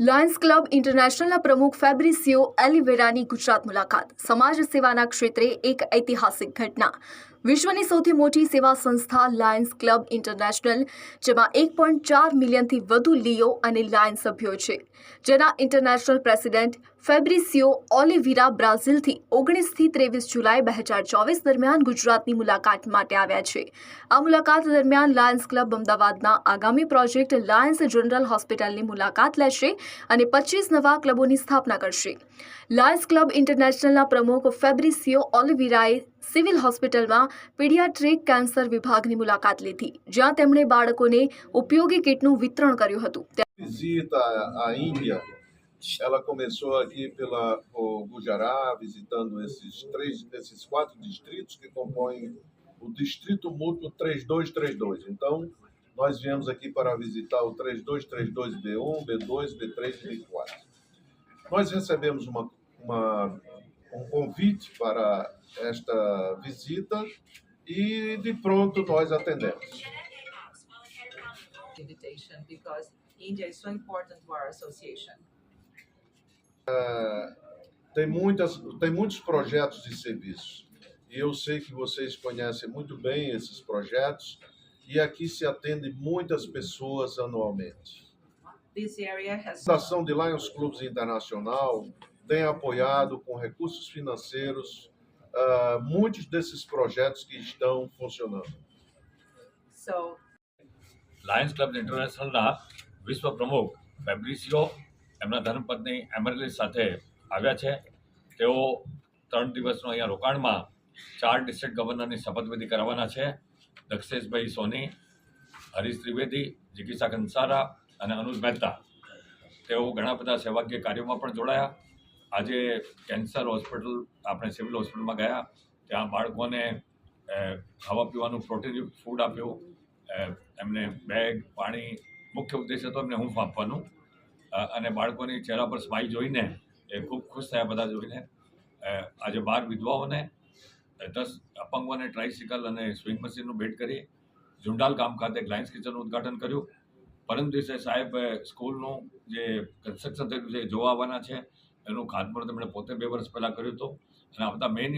Lions club ઇન્ટરનેશનલના પ્રમુખ ફેબ્રિસિયો એલિવેરાની ગુજરાત મુલાકાત. સમાજ સેવાના ક્ષેત્રે એક ઐતિહાસિક ઘટના. વિશ્વની સૌથી મોટી સેવા સંસ્થા લાયન્સ ક્લબ ઇન્ટરનેશનલ, જેમાં એક પોઈન્ટ ચાર મિલિયનથી વધુ લિયો અને લાયન સભ્યો છે. જેના ઇન્ટરનેશનલ પ્રેસિડેન્ટ ફેબ્રિસિયો ઓલિવિરા બ્રાઝિલથી ઓગણીસથી ત્રેવીસ જુલાઈ બે હજાર ચોવીસ દરમિયાન ગુજરાતની મુલાકાત માટે આવ્યા છે. આ મુલાકાત દરમિયાન લાયન્સ ક્લબ અમદાવાદના આગામી પ્રોજેક્ટ લાયન્સ જનરલ હોસ્પિટલની મુલાકાત લેશે અને પચીસ નવા ક્લબોની સ્થાપના કરશે. લાયન્સ ક્લબ ઇન્ટરનેશનલના પ્રમુખ ફેબ્રિસિયો ઓલિવિરાએ સિવિલ હોસ્પિટલમાં પીડિયાટ્રિક કેન્સર વિભાગની મુલાકાત લીધી જ્યાં તેમણે બાળકોને ઉપયોગી કીટનું વિતરણ કર્યું હતું visita à Índia, ela começou aqui pela o Gujará, visitando esses três, esses quatro distritos que compõem o distrito mútuo 3232. Então, nós viemos aqui para visitar o 3232B1, B2, B3 e B4. Nós recebemos uma, uma, um convite para esta visita e de pronto nós atendemos. association. tem, muitas, tem muitos projetos de serviço. E eu sei que vocês conhecem muito bem esses projetos. E aqui se atende muitas pessoas anualmente. This area has A Fundação de Lions Clubes Internacional tem apoiado com recursos financeiros uh, muitos desses projetos que estão funcionando. so Lions Club ઇન્ટરનેશનલના વિશ્વ પ્રમુખ ફેબ્રિસિયો એમના ધર્મપત્ની એમરલી સાથે આવ્યા છે. તેઓ ત્રણ દિવસનો અહીંયા રોકાણમાં ચાર ડિસ્ટ્રિક્ટ ગવર્નરની શપથવિધિ કરાવવાના છે. દક્ષેશભાઈ સોની હરીશ ત્રિવેદી જિગીસા કંસારા અને અનુજ મહેતા. તેઓ ઘણા બધા સેવાકીય કાર્યોમાં પણ જોડાયા. આજે કેન્સર હોસ્પિટલ, આપણે સિવિલ હોસ્પિટલમાં ગયા, ત્યાં બાળકોને ખાવા પીવાનું પ્રોટીનયુક્ત ફૂડ આપ્યું. એમને બેગ, પાણી, મુખ્ય ઉદ્દેશ હતો એમને હૂંફ આપવાનું. અને બાળકોની ચહેરા પર સ્માઇલ જોઈને એ ખૂબ ખુશ થયા બધા જોઈને. આજે બાર વિધવાઓને દસ અપંગોને ટ્રાઇસિકલ અને સ્વિંગ મશીનનું ભેટ કરી ઝુંડાલ ગામ ખાતે લાયન્સ કિચનનું ઉદ્ઘાટન કર્યું. પરમ દિવસે સાહેબ સ્કૂલનું જે કન્સ્ટ્રક્શન થયું છે જોવા આવવાના છે. એનું ખાતમુહૂર્ત એમણે પોતે બે વર્ષ પહેલાં કર્યું હતું. અને આવતા મેઇન